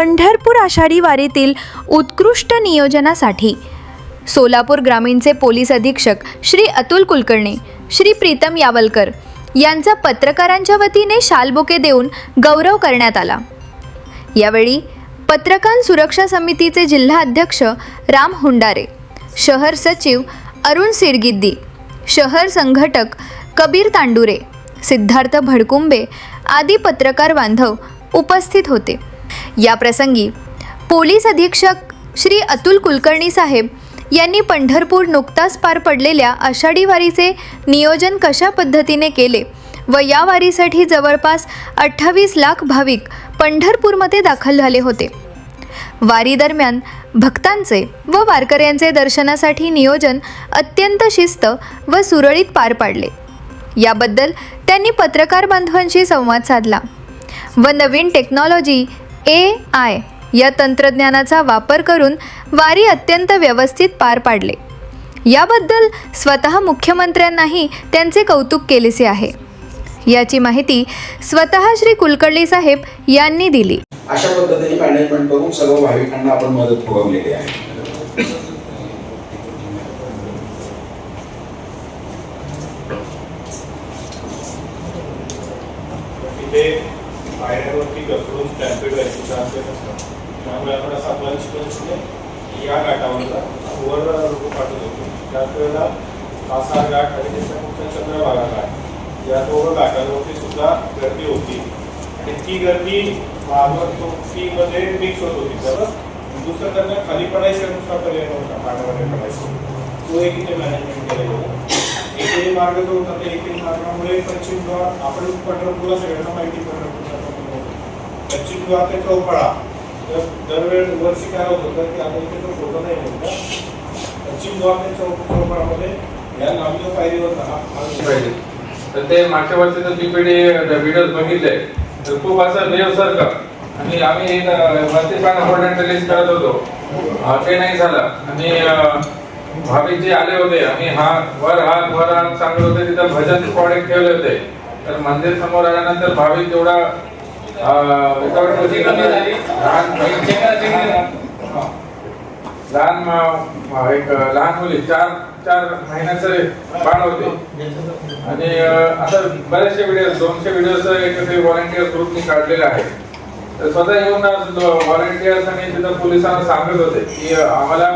पंढरपूर आषाढी वारीतील उत्कृष्ट नियोजनासाठी सोलापूर ग्रामीणचे पोलीस अधीक्षक श्री अतुल कुलकर्णी श्री प्रीतम यावलकर यांचा पत्रकारांच्या वतीने शालबुके देऊन गौरव करण्यात आला. यावेळी पत्रकार सुरक्षा समितीचे जिल्हा अध्यक्ष राम हुंडारे शहर सचिव अरुण सिरगिद्दी शहर संघटक कबीर तांडुरे सिद्धार्थ भडकुंबे आदी पत्रकार बांधव उपस्थित होते. या प्रसंगी पोलीस अधीक्षक श्री अतुल कुलकर्णी साहेब यांनी पंढरपूर नुकताच पार पडलेल्या आषाढी वारीचे नियोजन कशा पद्धतीने केले व या वारीसाठी जवळपास अठ्ठावीस लाख भाविक पंढरपूरमध्ये दाखल झाले होते. वारीदरम्यान भक्तांचे व वारकऱ्यांचे दर्शनासाठी नियोजन अत्यंत शिस्त व सुरळीत पार पाडले. याबद्दल त्यांनी पत्रकार बांधवांशी संवाद साधला व नवीन टेक्नॉलॉजी ए आय या तंत्रज्ञानाचा वापर करून वारी अत्यंत व्यवस्थित पार पाडले. याबद्दल स्वतः मुख्यमंत्र्यांनाही त्यांचे कौतुक केलेसे आहे. याची माहिती स्वतः श्री कुलकर्णी साहेब यांनी दिली. अशा पद्धतीने मॅनेजमेंट करून सर्व भाविकांना आपण मदत पुरवलेली आहे. तिथे पायऱ्यावरती घसरून स्टॅम्पेड व्हायची चान्सेस असतात त्यामुळे आपण असं आपल्याला शिकवून या घाटावरला वर लोक पाठवत. होतो त्याच वेळेला कासा घाट आणि त्याच्यामुळे चंद्रभागा घाट या दोन घाटांवरती सुद्धा गर्दी होती. आणि ती गर्दी ती मध्ये मिक्स होत होती. तर दुसरं त्यांना खाली पडायचं दुसरा पर्याय नव्हता. पाण्यामध्ये पडायचं. तो एक इथे मॅनेजमेंट केला गेला. एकही मार्ग जो होता त्या एकही मार्गामुळे पश्चिम आपण पंढरपूरला सगळ्यांना माहिती पंढरपूरला त्याची द्वार ते चौफळा तर दरवेळ वर्षी काय होत होतं की आता इथे फोटो नाही होता पश्चिम द्वार ते चौफळामध्ये या लांबच्या पायरी होता पाहिजे तर ते मागच्या वर्षी तर पीपीडी व्हिडिओ बघितले. तर खूप असं वेवसारखं आणि आम्ही एक, भारतीय वरती पण रिलीज करत होतो. ते नाही झालं. आणि अं, भाविक जे आले होते. आम्ही हा वर हात वर हात सांगत होते. तिथं भजन स्पॉट ठेवले होते. तर मंदिर समोर आल्यानंतर भाविक जेवढा लहान एक लहान मुली. चार चार महिन्याचे बाळ होते. आणि आता बरेचसे व्हिडिओ दोनशे व्हिडिओ एक व्हॉलेंटियर ग्रुपनी काढलेले आहे तर स्वतः येऊन व्हॉलेंटियर्स आणि तिथं पोलिसांना सांगत होते की आम्हाला